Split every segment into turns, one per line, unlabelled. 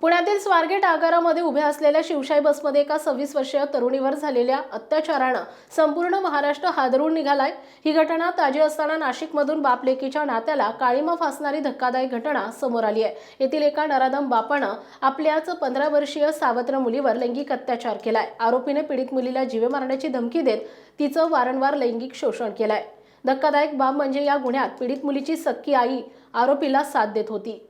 पुण्यातील स्वारगेट आगारामध्ये उभ्या असलेल्या शिवशाही बसमध्ये एका सव्वीस वर्षीय तरुणीवर झालेल्या अत्याचारानं संपूर्ण महाराष्ट्र हादरून निघालाय. ही घटना ताजी असताना नाशिकमधून बापलेकीच्या नात्याला काळीमा फासणारी धक्कादायक घटना समोर आली आहे. येथील एका नराधम बापानं आपल्याच पंधरा वर्षीय सावत्र मुलीवर लैंगिक अत्याचार केलाय. आरोपीने पीडित मुलीला जीवे मारण्याची धमकी देत तिचं वारंवार लैंगिक शोषण केलंय. धक्कादायक बाब म्हणजे या गुन्ह्यात पीडित मुलीची सख्खी आई आरोपीला साथ देत होती.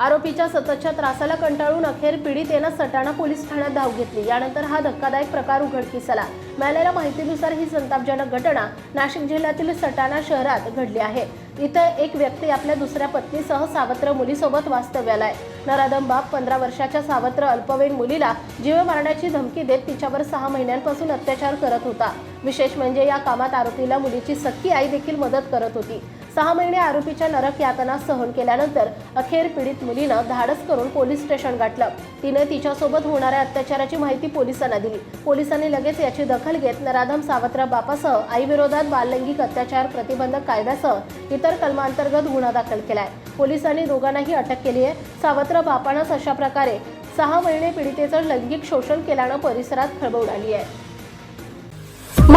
आरोपीच्या सततच्या त्रासाला कंटाळून अखेर पीडितेनं सटाणा पोलीस ठाण्यात धाव घेतली. यानंतर हा धक्कादायक प्रकार उघडकीस आला मिळालेल्या माहितीनुसार ही संतापजनक घटना नाशिक जिल्ह्यातील सटाणा शहरात घडली आहे. इथं एक व्यक्ती आपल्या दुसऱ्या पत्नीसह सावत्र मुलीसोबत वास्तव्याला आहे. नराधम बाप पंधरा वर्षाच्या सावत्र अल्पवयीन मुलीला जीव मारण्याची धमकी देत तिच्यावर सहा महिन्यांपासून अत्याचार करत होता. विशेष म्हणजे या कामात आरोपीला मुलीची सख्खी आई देखील मदत करत होती. सहा महिने आरोपीच्या नरक यातना सहन केल्यानंतर अखेर पीडित मुलीनं धाडस करून पोलीस स्टेशन गाठलं. तिने तिच्यासोबत होणाऱ्या अत्याचाराची माहिती पोलिसांना दिली. पोलिसांनी लगेच याची दखल घेत नराधम सावत्र बापासह आईविरोधात बाललैंगिक अत्याचार प्रतिबंधक कायद्यासह इतर कलमांतर्गत गुन्हा दाखल केलाय. पोलिसांनी दोघांनाही अटक केली आहे सावत्र बापानंच अशा प्रकारे सहा महिने पीडितेचं लैंगिक शोषण केल्यानं परिसरात खळबळ उडाली आहे